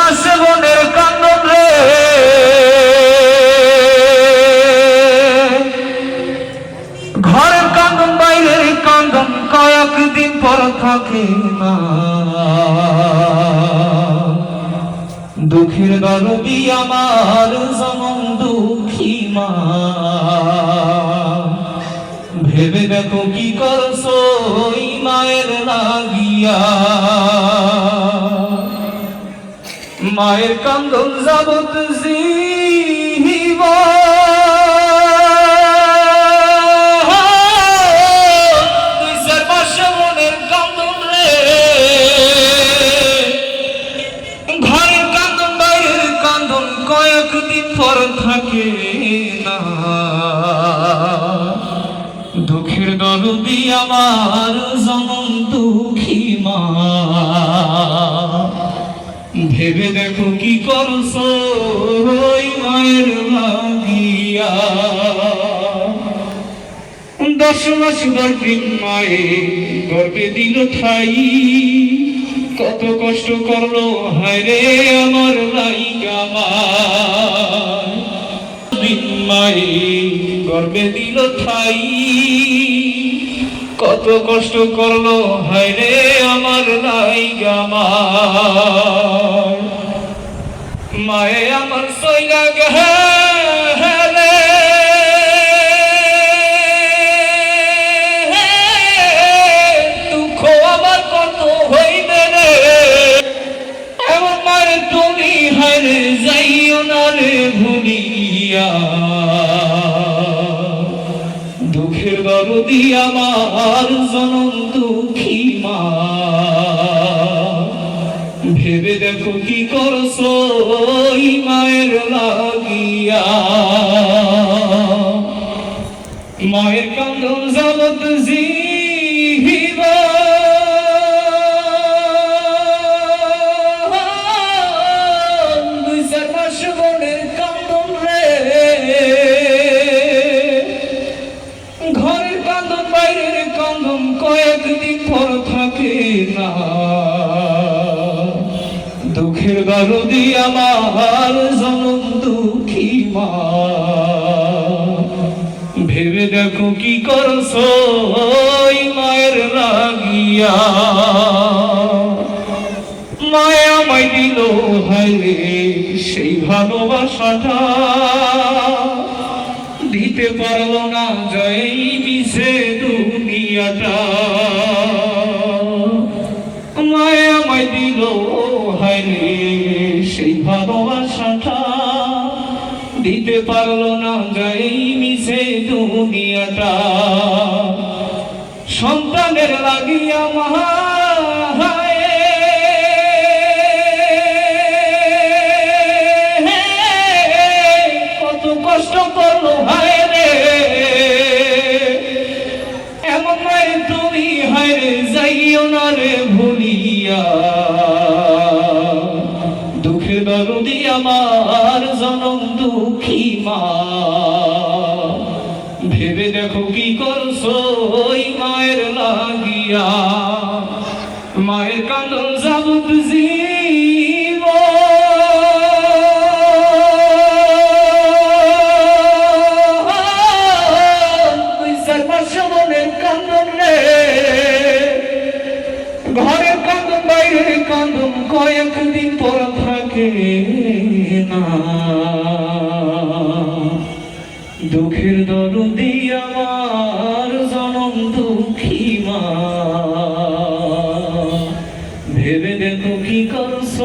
আমার সেবনের কান্দন রে। ঘরের কান্দন, বাইরের কান্দন কয়েকদিন পর থাকে না। দুঃখের গরবি আমার যেমন দুঃখী মা। ভেবে দেখো কি করছ মায়ের লাগিয়া। মায়ের কান্দন যাবত জীবা থাকে না। দুঃখের দরদি আমার যেমন দুঃখী মা। ভেবে দেখো কি করছ? মায়ের লাগিয়া দশ মাস গর্ভিণ মায়ে গর্বে দিল ঠাই। কত কষ্ট করল, হায় রে আমার লাইগা মায়ে গর্বে দিল ঠাই। কত কষ্ট করল হায় রে আমার লাইগা মায়ে আমার সইলা গেলে। দুঃখ আমার কত তুমি যাইও দরদি আমার জনম দুঃখী মা। ভেবে দেখো কি করছ মায়ের লাগিয়া। মায়ের কান্দন জগত জীবা কান্দন বাইরের কান্দন কয়েকদিন পর থাকে না। দুঃখের গরদি আমার জনম দুঃখী মা। ভেবে দেখো কি করছ মায়ের লাগিয়া। মায়া আমায় দিল হাইরে সেই ভালোবাসাটা। দিতে পারল না জয় মিশে দুনিয়াটা। মায়া আমায় দিল হাইরে সেই ভালোবাসাটা। দিতে পারল না জয় মিশে দুনিয়াটা। সন্তানের লাগিয়া মহা দরদি আমার জনম দুঃখী মা। ভেবে দেখো কি করছ ওই মায়ের লাগিয়া। মায়ের কান্দন যাবত জীব। কান্দন রে। ঘরের কান্দন, বাইরের কান্দন কয়েকদিন পর না। দুঃখের দরদি আমার জনম দুঃখী মা। ভেবে দেখো কি করছ